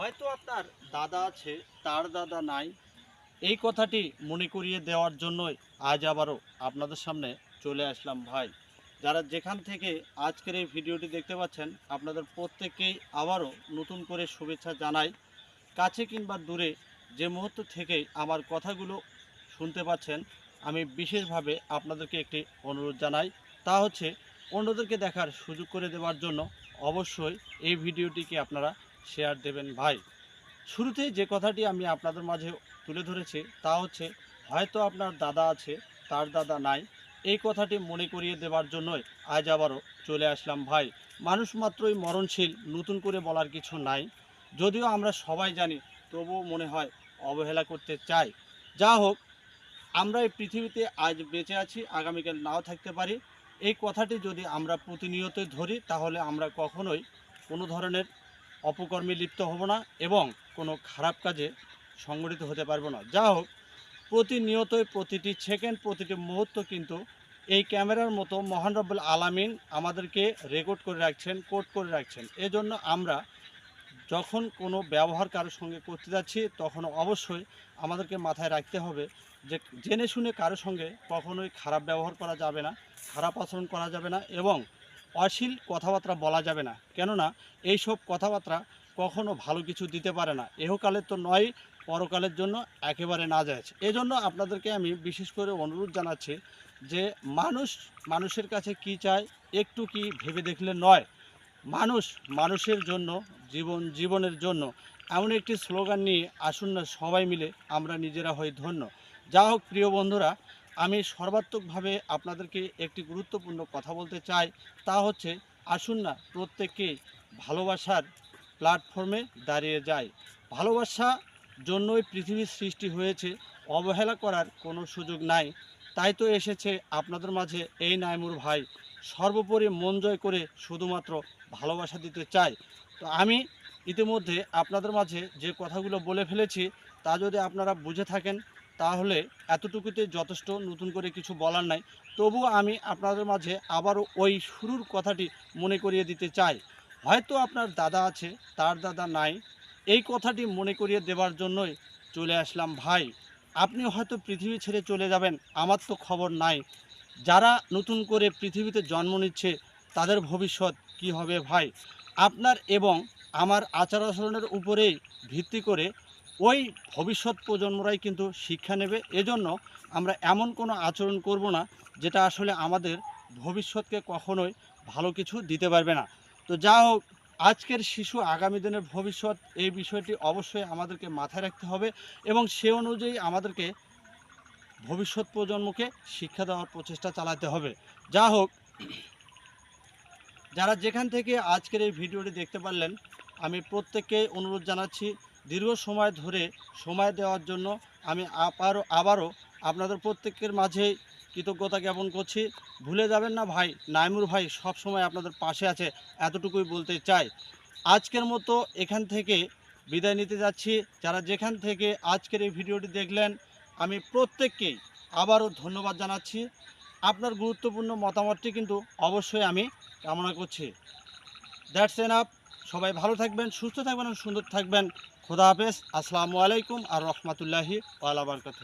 হয়তো আপনার দাদা আছে, তার দাদা নাই। এই কথাটি মনে করিয়ে দেওয়ার জন্যই আজ আবারও আপনাদের সামনে চলে আসলাম ভাই। যারা যেখান থেকে আজকের এই ভিডিওটি দেখতে পাচ্ছেন, আপনাদের প্রত্যেককেই আবারও নতুন করে শুভেচ্ছা জানাই। কাছে কিংবা দূরে যে মুহূর্ত থেকেই আমার কথাগুলো শুনতে পাচ্ছেন, আমি বিশেষভাবে আপনাদেরকে একটি অনুরোধ জানাই। তা হচ্ছে, অন্যদেরকে দেখার সুযোগ করে দেওয়ার জন্য অবশ্যই এই ভিডিওটিকে আপনারা শেয়ার দেবেন ভাই। শুরুতে যে কথাটি আমি আপনাদের মাঝে তুলে ধরেছি, তা হচ্ছে, হয়তো আপনার দাদা আছে, তার দাদা নাই, এই কথাটি মনে করিয়ে দেওয়ার জন্যই আজ আবারও চলে আসলাম ভাই। মানুষ মাত্রই মরণশীল, নতুন করে বলার কিছু নাই। যদিও আমরা সবাই জানি, তবুও মনে হয় অবহেলা করতে চাই। যা হোক, আমরা এই পৃথিবীতে আজ বেঁচে আছি, আগামীকাল নাও থাকতে পারি। এই কথাটি যদি আমরা প্রতিনিয়তই ধরি, তাহলে আমরা কখনোই কোনো ধরনের অপকর্মে লিপ্ত হব না এবং কোনো খারাপ কাজে সংগঠিত হতে পারব না। যা হোক, প্রতিনিয়তই প্রতিটি সেকেন্ড প্রতিটি মুহূর্ত কিন্তু এই ক্যামেরার মতো মহান রব্বুল আলামিন আমাদেরকে রেকর্ড করে রাখছেন কোড করে রাখছেন। এজন্য আমরা যখন কোনো ব্যবহার কারোর সঙ্গে করতে যাচ্ছি, তখন অবশ্যই আমাদেরকে মাথায় রাখতে হবে যে জেনে শুনে কারোর সঙ্গে কখনোই খারাপ ব্যবহার করা যাবে না, খারাপ আচরণ করা যাবে না এবং অশ্লীল কথাবার্তা বলা যাবে না। কেননা, এইসব কথাবার্তা কখনো ভালো কিছু দিতে পারে না। এহকালের তো নয়, পরকালের জন্য একেবারে না যায়। এজন্য আপনাদেরকে আমি বিশেষ করে অনুরোধ জানাচ্ছি যে মানুষ, মানুষের কাছে কি চায় একটু কি ভেবে দেখলে নয়। মানুষ, মানুষের জন্য, জীবন, জীবনের জন্য এমন একটি স্লোগান নিয়ে আসুন না সবাই মিলে, আমরা নিজেরা হই ধন্য। যা হোক, প্রিয় বন্ধুরা আমি সর্বাত্মকভাবে আপনাদেরকে একটি গুরুত্বপূর্ণ কথা বলতে চাই, তা হচ্ছে আসুন না প্রত্যেককেই ভালোবাসার প্ল্যাটফর্মে দাঁড়িয়ে যায় ভালোবাসা জন্যই পৃথিবীর সৃষ্টি হয়েছে, অবহেলা করার কোনো সুযোগ নাই। তাই তো এসেছে আপনাদের মাঝে এই নাইমুর ভাই। সর্বোপরি মন জয় করে শুধুমাত্র ভালোবাসা দিতে চাই। তো আমি ইতিমধ্যে আপনাদের মাঝে যে কথাগুলো বলে ফেলেছি, তা যদি আপনারা বুঝে থাকেন তাহলে এতটুকুতে যথেষ্ট, নতুন করে কিছু বলার নাই। তবুও আমি আপনাদের মাঝে আবারও ওই শুরুর কথাটি মনে করিয়ে দিতে চাই। হয়তো আপনার দাদা আছে, তার দাদা নাই, এই কথাটি মনে করিয়ে দেওয়ার জন্যই চলে আসলাম ভাই। আপনি হয়তো পৃথিবী ছেড়ে চলে যাবেন, আমার তো খবর নাই। যারা নতুন করে পৃথিবীতে জন্ম নিচ্ছে, তাদের ভবিষ্যৎ কি হবে ভাই? আপনার এবং আমার আচার আচরণের উপরেই ভিত্তি করে ওই ভবিষ্যৎ প্রজন্মরাই কিন্তু শিক্ষা নেবে। এজন্য আমরা এমন কোনো আচরণ করব না, যেটা আসলে আমাদের ভবিষ্যৎকে কখনোই ভালো কিছু দিতে পারবে না। তো যা হোক, আজকের শিশু আগামী দিনের ভবিষ্যৎ, এই বিষয়টি অবশ্যই আমাদেরকে মাথায় রাখতে হবে এবং সে অনুযায়ী আমাদেরকে ভবিষ্যৎ প্রজন্মকে শিক্ষা দেওয়ার প্রচেষ্টা চালাতে হবে। যা হোক, যারা যেখান থেকে আজকের এই ভিডিওটি দেখতে পারলেন, আমি প্রত্যেককে অনুরোধ জানাচ্ছি দীর্ঘ সময় ধরে সময় দেওয়ার জন্য আমি আবারও আবারও আপনাদের প্রত্যেকের মাঝে কৃতজ্ঞতা জ্ঞাপন করছি। ভুলে যাবেন না ভাই, নাইমুর ভাই সব সময় আপনাদের পাশে আছে, এতটুকুই বলতে চাই। আজকের মতো এখান থেকে বিদায় নিতে যাচ্ছি। যারা যেখান থেকে আজকের এই ভিডিওটি দেখলেন, আমি প্রত্যেককেই আবারও ধন্যবাদ জানাচ্ছি। আপনার গুরুত্বপূর্ণ মতামতটি কিন্তু অবশ্যই আমি কামনা করছি। দ্যাটস এন আপ সবাই ভালো থাকবেন সুস্থ থাকবেন সুন্দর থাকবেন। খোদা হাফেজ। আসসালামু আলাইকুম আর রহমতুল্লাহি আলাবরকাত